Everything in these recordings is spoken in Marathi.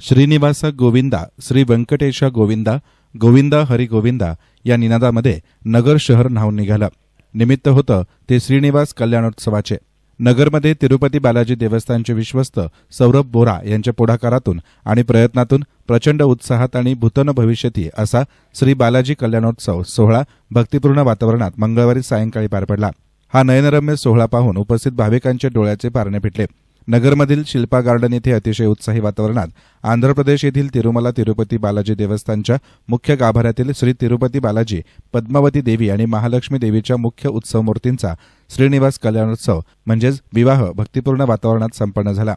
श्रीनिवास गोविंदा श्री व्यंकटेश गोविंदा गोविंदा हरी गोविंदा या निनादामध्ये नगर शहर न्हावून निघालं. निमित्त होतं ते श्रीनिवास कल्याणोत्सवाचे. नगरमध्ये तिरुपती बालाजी देवस्थानचे विश्वस्त सौरभ बोरा यांच्या पुढाकारातून आणि प्रयत्नातून प्रचंड उत्साहात आणि भूतन भविष्यती असा श्री बालाजी कल्याणोत्सव सोहळा भक्तिपूर्ण वातावरणात मंगळवारी सायंकाळी पार पडला. हा नयनरम्य सोहळा पाहून उपस्थित भाविकांचे डोळ्याचे पारणे फिटले. नगरमधील शिल्पा गार्डन येथे अतिशय उत्साही वातावरणात आंध्र प्रदेश येथील तिरुमला तिरुपती बालाजी देवस्थानच्या मुख्य गाभाऱ्यातील श्री तिरुपती बालाजी पद्मावती देवी आणि महालक्ष्मी देवीच्या मुख्य उत्सव मूर्तींचा श्रीनिवास कल्याणोत्सव म्हणजेच विवाह भक्तिपूर्ण वातावरणात संपन्न झाला.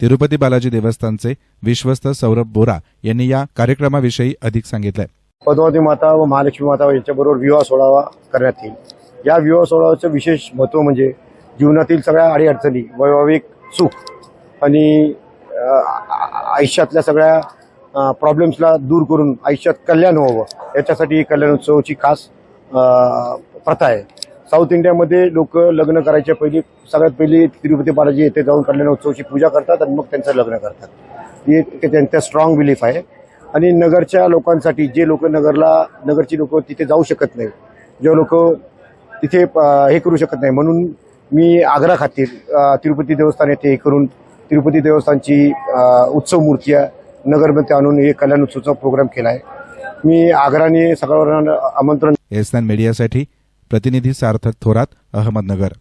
तिरुपती बालाजी देवस्थानचे विश्वस्त सौरभ बोरा यांनी या कार्यक्रमाविषयी अधिक सांगितलंय पद्मावती माता व महालक्ष्मी माता यांच्याबरोबर विवाह सोहळा करण्यात येईल. या विवाह सोहळ्याचं विशेष महत्त्व म्हणजे जीवनातील सगळ्या अडीअडचणी वैवाहिक सुख. आणि आयुष्यातल्या सगळ्या प्रॉब्लेम्सला दूर करून आयुष्यात कल्याण व्हावं याच्यासाठी ही कल्याण उत्सवाची खास प्रथा आहे. साऊथ इंडियामध्ये लोक लग्न करायच्या पहिली सगळ्यात पहिली तिरुपती बालाजी येथे जाऊन कल्याण उत्सवाची पूजा करतात आणि मग त्यांचं लग्न करतात. ही एक त्यांचा स्ट्रॉंग बिलीफ आहे. आणि नगरच्या लोकांसाठी जे लोक नगरला नगरची लोक तिथे जाऊ शकत नाही जे लोक तिथे हे करू शकत नाही म्हणून मी आग्रा खातीर तिरुपती देवस्थान येथे हे करून तिरुपती देवस्थानची उत्सव मूर्ती नगरमध्ये आणून हे कल्याण उत्सवचा प्रोग्राम केला आहे. मी आग्राने सगळ्यांना आमंत्रण एस मीडियासाठी प्रतिनिधी सार्थक थोरात अहमदनगर.